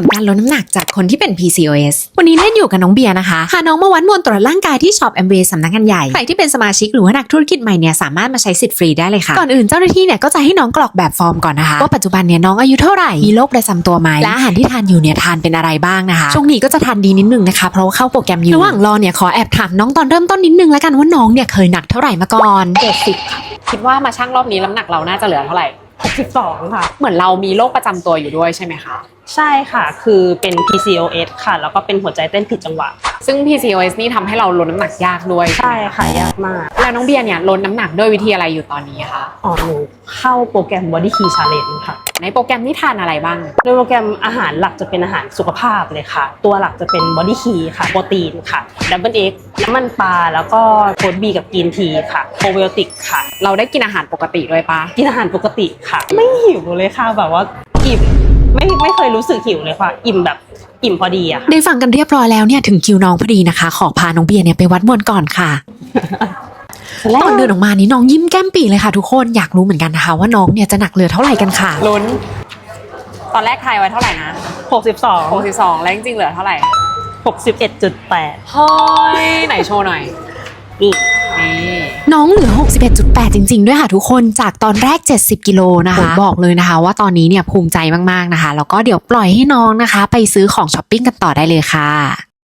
ลการลดน้ำหนักจากคนที่เป็น PCOS วันนี้เล่นอยู่กับน้องเบียร์นะคะพาน้องมาวัดมวลตรวจร่างกายที่ช็อปแอมเบสำนักงานใหญ่ ใครที่เป็นสมาชิกหรือว่านักธุรกิจใหม่เนี่ยสามารถมาใช้สิทธิ์ฟรีได้เลยค่ะ ก่อนอื่นเจ้าหน้าที่เนี่ยก็จะให้น้องกรอกแบบฟอร์มก่อนนะคะ ว่าปัจจุบันเนี่ยน้องอายุเท่าไหร่ มีโรคประจำตัวไหม และอาหารที่ทานอยู่เนี่ยทานเป็นอะไรบ้างนะคะ ช่วงนี้ก็จะทานดีนิดนึงนะคะ เพราะว่าเข้าโปรแกรมอยู่ ระหว่างรอเนี่ยขอแอบถามน้องตอนเริ่มต้นนิดนึงแล้วกันว่าน้องเนี่ยเคยหนักเท่าไหร่มาก่อนเจ็ดสิบค่ะคิดว่ามาชั่งรอบนี้น้ำหนักเราน่าจะเหลือเท่าไหร่ หกสิบสองค่ะ เหมือนเรามีโรคประจำตัวอยู่ด้วยใช่ไหมคะ ใช่ค่ะ คือเป็น PCOS ค่ะ แล้วก็เป็นหัวใจเต้นผิดจังหวะ ซึ่ง PCOS นี่ทำให้เราลดน้ำหนักยากด้วยใช่ค่ะยากมาก แล้วน้องเบียร์เนี่ยลดน้ำหนักด้วยวิธีอะไรอยู่ตอนนี้คะ อ๋อหนูเข้าโปรแกรม Body Key Challenge ค่ะ ในโปรแกรมนี่ทานอะไรบ้าง โดยโปรแกรมอาหารหลักจะเป็นอาหารสุขภาพเลยค่ะ ตัวหลักจะเป็น Body Key ค่ะ โปรตีนค่ะ Double X น้ำมันปลาแล้วก็โคดบีกับกินทีค่ะโปรไบโอติกค่ะ เราได้กินอาหารปกติด้วยปะกินอาหารปกติค่ะ ไม่หิวเลยค่ะแบบว่าอิ่มไม่ไม่เคยรู้สึกหิวเลยค่ะ อิ่มแบบอิ่มพอดีอะค่ะได้ฟังกันเรียบร้อยแล้วเนี่ยถึงคิวน้องพอดีนะคะ ขอพาน้องเบียร์เนี่ยไปวัดมวลก่อนค่ะ ตอนเดินออกมานี่น้องยิ้มแก้มปีเลยค่ะทุกคนอยากรู้เหมือนกันนะคะว่าน้องเนี่ยจะหนักเหลือเท่าไหร่กันค่ะลุ้น ตอนแรกทายไว้เท่าไหร่นะ62 62แล้วจริงๆเหลือเท่าไหร่61.8เฮ้ยไหนโชว์หน่อยนี่นี่น้องเหลือ 61.8 จริง ๆ ด้วยค่ะทุกคนจากตอนแรก 70 กิโลนะคะผมบอกเลยนะคะ ว่าตอนนี้เนี่ยภูมิใจมากๆนะคะ แล้วก็เดี๋ยวปล่อยให้น้องนะคะ ไปซื้อของช้อปปิ้งกันต่อได้เลยค่ะ